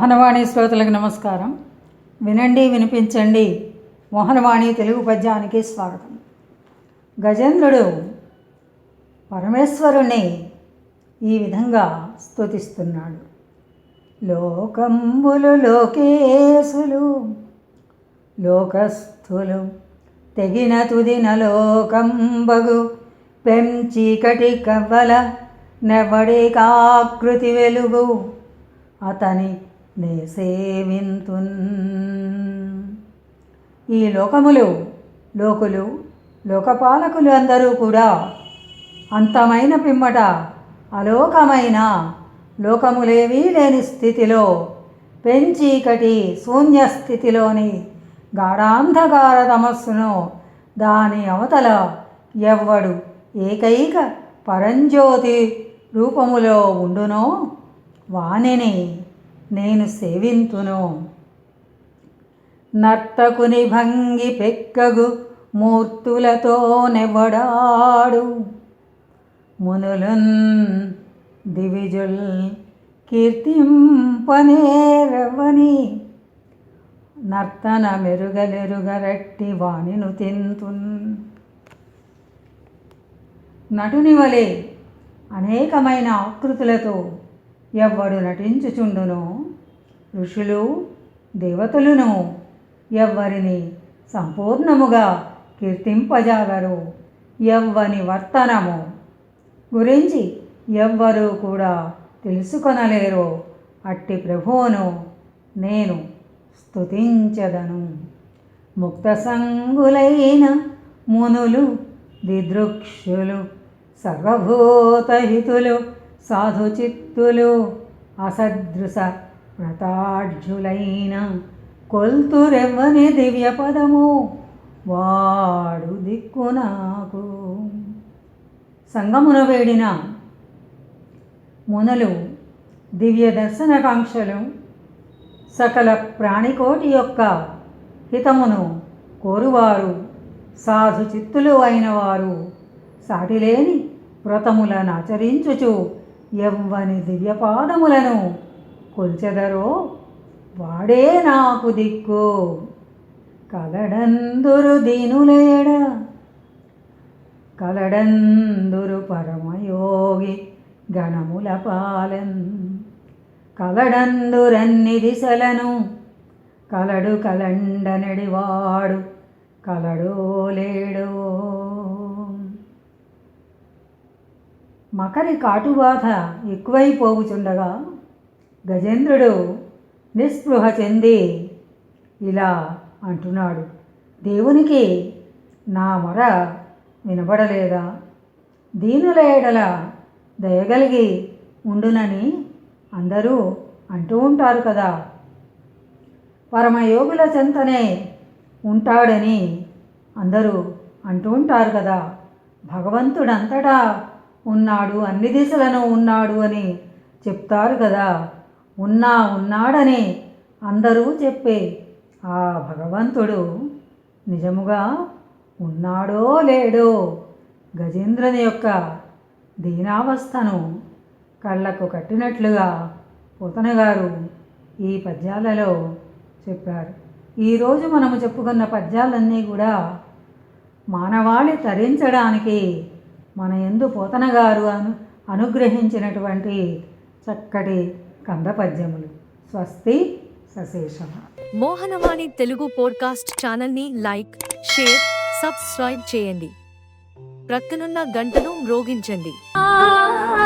మోహనవాణి శ్రోతలకు నమస్కారం. వినండి వినిపించండి. మోహనవాణి తెలుగు పద్యానికి స్వాగతం. గజేంద్రుడు పరమేశ్వరుని ఈ విధంగా స్తుతిస్తున్నాడు. లోకంబులు లోకేశులు లోకస్థులు తెగిన తుదిన లోకంబగు పెంచీకటి కవ్వల నెవడికాకృతి వెలుగు అతని సేవింతున్ ఈ లోకములు లోకులు లోకపాలకులు అందరూ కూడా అంతమైన పిమ్మట అలోకమైన లోకములేవీ లేని స్థితిలో పెంచీకటి శూన్య స్థితిలోని గాఢాంధకార తమస్సును దాని అవతల ఎవ్వడు ఏకైక పరంజ్యోతి రూపములో ఉండునో వానిని నేను సేవింతును. నర్తకుని భంగి పెక్కగు మూర్తులతో నెవడాడు మునులున్ దివిజుల్ కీర్తింపనేరవని నర్తన మెరుగలెరుగరట్టి వాణిను తింతున్. నటుని వలె అనేకమైన ఆకృతులతో ఎవ్వడు నటించుచుండునో. ఋషులు దేవతలను ఎవ్వరిని సంపూర్ణముగా కీర్తింపజాలరు. ఎవ్వని వర్తనము గురించి ఎవ్వరూ కూడా తెలుసుకొనలేరో. అట్టి ప్రభువును నేను స్తుతించదను. ముక్త సంగులైన మునులు దిదృక్షులు సర్వభూతహితులు సాధుచిత్తులు అసదృశ వ్రతాఢ్యులైన కొల్తురెవ్వని దివ్య పదము. వాడు దిక్కు నాకు. సంగమున వేడిన మునలు దివ్య దర్శనకాంక్షలు సకల ప్రాణికోటి యొక్క హితమును కోరువారు సాధు చిత్తులు అయిన వారు. సాటిలేని వ్రతములను ఆచరించుచు ఎవ్వని దివ్యపాదములను కొల్చెదరో వాడే నాకు దిక్కు. కలడందురు దీనులయడ కలడందురు పరమయోగి గణముల పాలన్ కలడందురన్ని దిశలను కలడు కలండనడివాడు కలడో లేడో. మకరి కాటుబాధ ఎక్కువైపోగుచుండగా గజేంద్రుడు నిస్పృహ చెంది ఇలా అంటున్నాడు. దేవునికి నా మొర వినబడలేదా? దీనుల ఎడల దయగలిగి ఉండునని అందరూ అంటూ ఉంటారు కదా. పరమయోగుల చెంతనే ఉంటాడని అందరూ అంటూ ఉంటారు కదా. భగవంతుడంతటా ఉన్నాడు అన్ని దిశలను ఉన్నాడు అని చెప్తారు కదా. ఉన్నా ఉన్నాడని అందరూ చెప్పే ఆ భగవంతుడు నిజముగా ఉన్నాడో లేడో గజేంద్రుని యొక్క దీనావస్థను కళ్ళకు కట్టినట్లుగా పోతన గారు ఈ పద్యాలలో చెప్పారు. ఈరోజు మనము చెప్పుకున్న పద్యాలన్నీ కూడా మానవాళి తరించడానికి మన ఎందు పోతన గారు అను అనుగ్రహించినటువంటి చక్కటి కంద పద్యములు స్వస్తి సశేషమ. మోహనవాణి తెలుగు పోడ్కాస్ట్ ఛానల్ని లైక్ షేర్ సబ్స్క్రైబ్ చేయండి. ప్రక్కనున్న గంటను మ్రోగించండి. ఆ